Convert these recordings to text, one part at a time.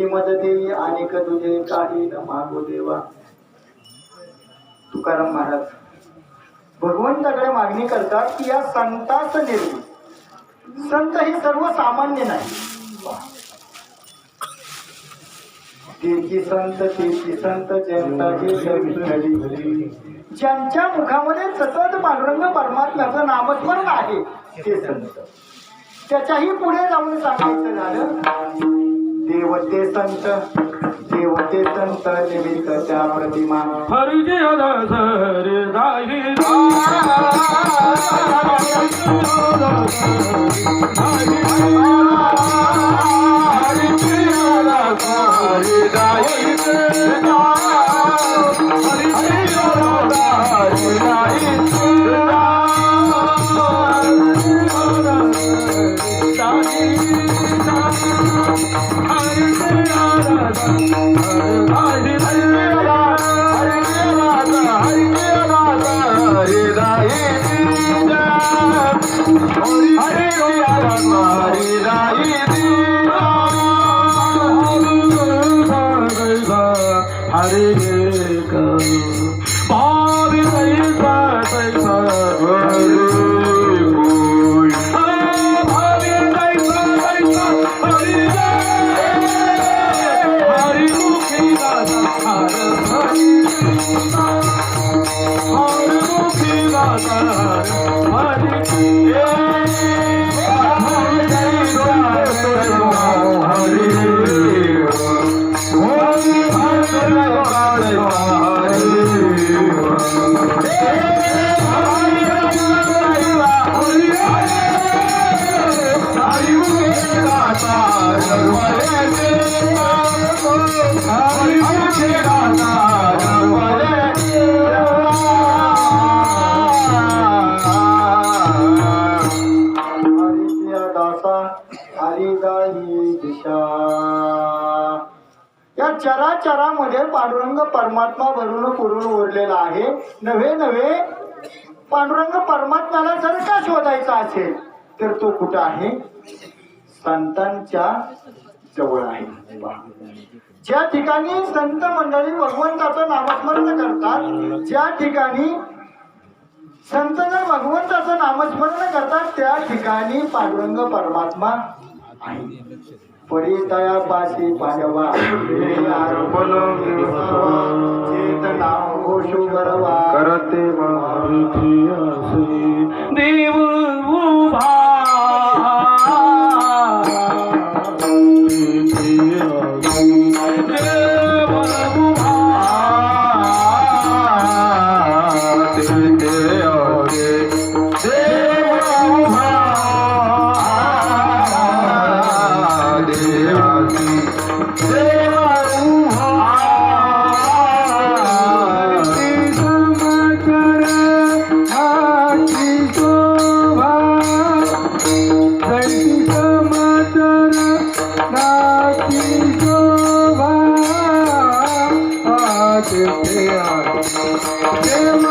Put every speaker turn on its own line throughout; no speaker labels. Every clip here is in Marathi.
तुझी मदती अनेक तुझे काही न मागो देवा. तुकाराम महाराज भगवंताकडे मागणी करतात की या संताच निर्मी संत हे सर्वसामान्य नाही. तेची संत तेची संत जनताची. ज्यांच्या मुखामध्ये सतत पांडुरंग परमात्म्याचं नामस्मरण आहे ते संत. त्याच्याही पुढे जाऊन सांगायचं झालं देवते संत देवते संत निमित्त त्या प्रतिमा.
हरिजी
चरामध्ये पांडुरंग परमात्मा भरून पुरून उरलेला आहे. नव्हे नव्हे. पांडुरंग परमात्म्याला जर का शोधायचा असेल तर तो कुठं आहे? संतांच्या जवळ आहे. ज्या ठिकाणी संत मंडळी भगवंताचं नामस्मरण करतात ज्या ठिकाणी संत जर भगवंताचं नामस्मरण करतात त्या ठिकाणी पांडुरंग परमात्मा आहे. परी दया पाशी पांडवा. अर्पण चेत घोषू बरवा
करते महाविधी असू.
कुठं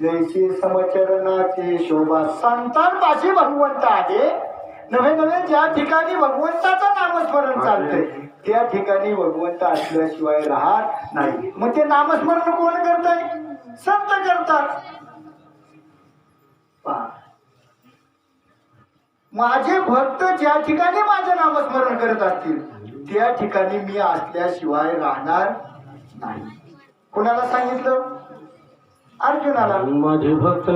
जैशी समचरणाची शोभा संतांपाशी भगवंत आहे नव्हे नव्हे ज्या ठिकाणी भगवंताचं नामस्मरण चालतंय त्या ठिकाणी भगवंत असल्याशिवाय राहत नाही. मग ते नामस्मरण कोण करतंय? संत करतात. माझे भक्त ज्या ठिकाणी माझं नामस्मरण करत असतील त्या ठिकाणी मी असल्याशिवाय राहणार नाही. कुणाला सांगितलं? अर्जुनाला.
माझे भक्त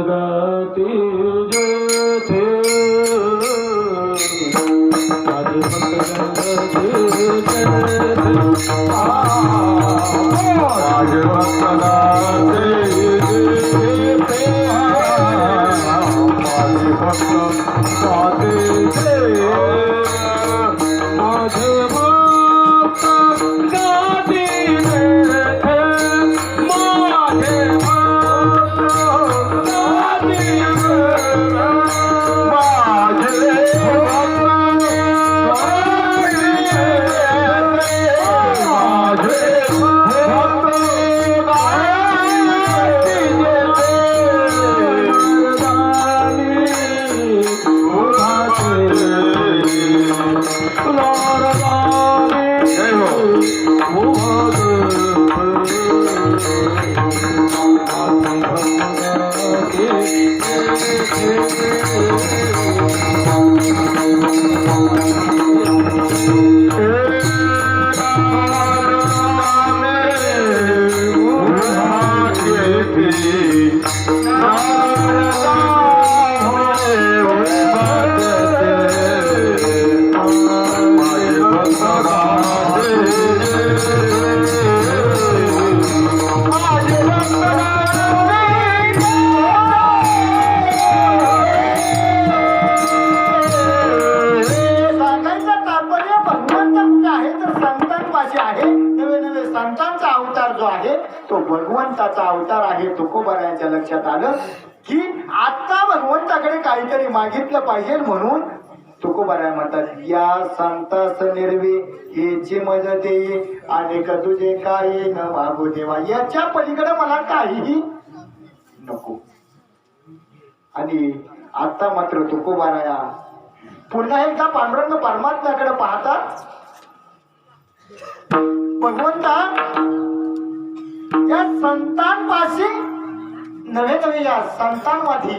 भगवंताचा अवतार आहे तुकोबारायांच्या लक्षात आलं की आता भगवंताकडे काहीतरी मागितलं पाहिजे म्हणून तुकोबराय म्हणतात या संतास निर्वे याची मदत येई आणि तुझे काही न मागू देवा. याच्या पलीकडे मला काहीही नको. आणि आता मात्र तुकोबाराया पुन्हा एकदा पांडुरंग परमात्म्याकडे पाहतात. भगवंता या नवे नवे या संतांमध्ये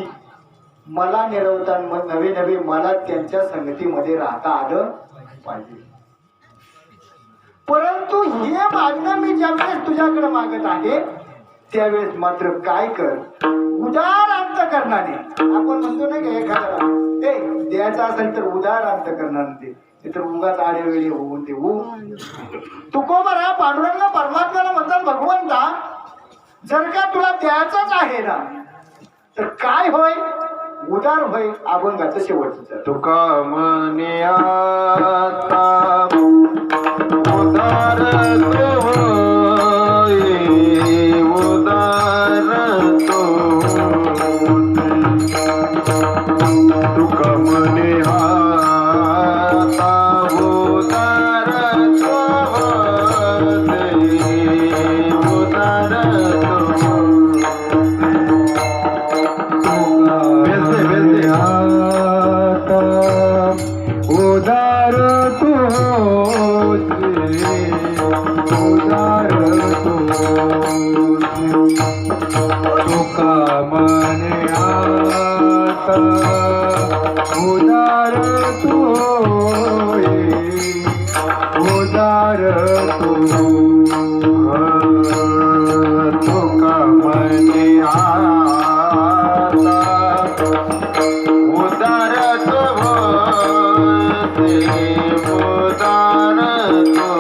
मला निरवता मग नवे नवे मला त्यांच्या संगतीमध्ये राहता आलं पाहिजे. परंतु हे मागणं मी ज्यावेळेस तुझ्याकडे मागत आहे त्यावेळेस मात्र काय कर? उदार अंत करणारे. आपण म्हणतो नाही का एखाद्याला ए द्यायचा असेल तर उदार अंत करणार ते. तर उगाच आडेवेळी होऊन दे हो तुकोबरा पांडुरंग परमात्म्याला म्हणतात भगवंता जर का तुला द्यायचाच आहे ना तर काय होय उदार होय अभंगाचं शेवटचं.
तुका म्हणे आता उदार तू उदार तू तुका मने आता? उदार उदार तो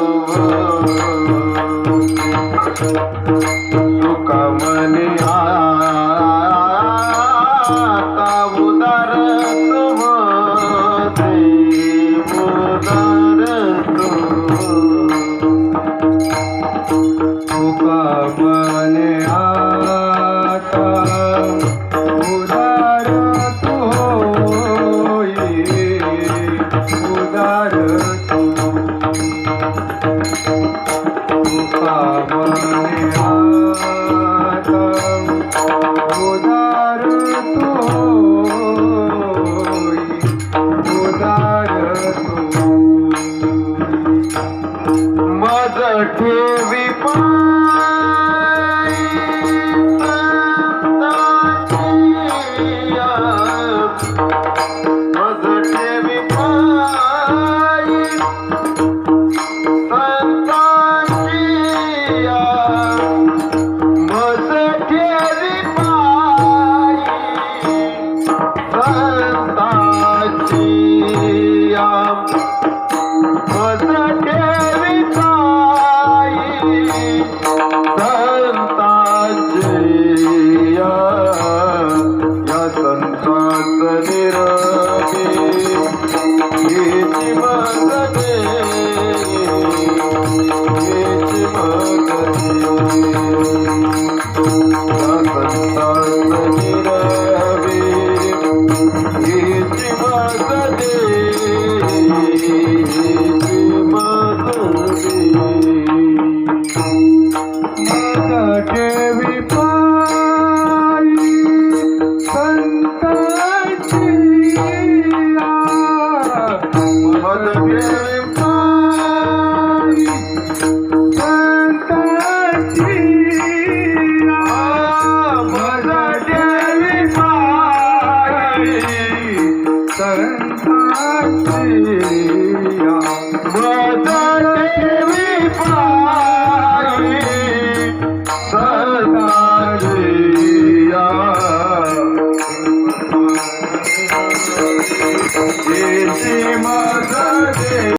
to be part.
माझा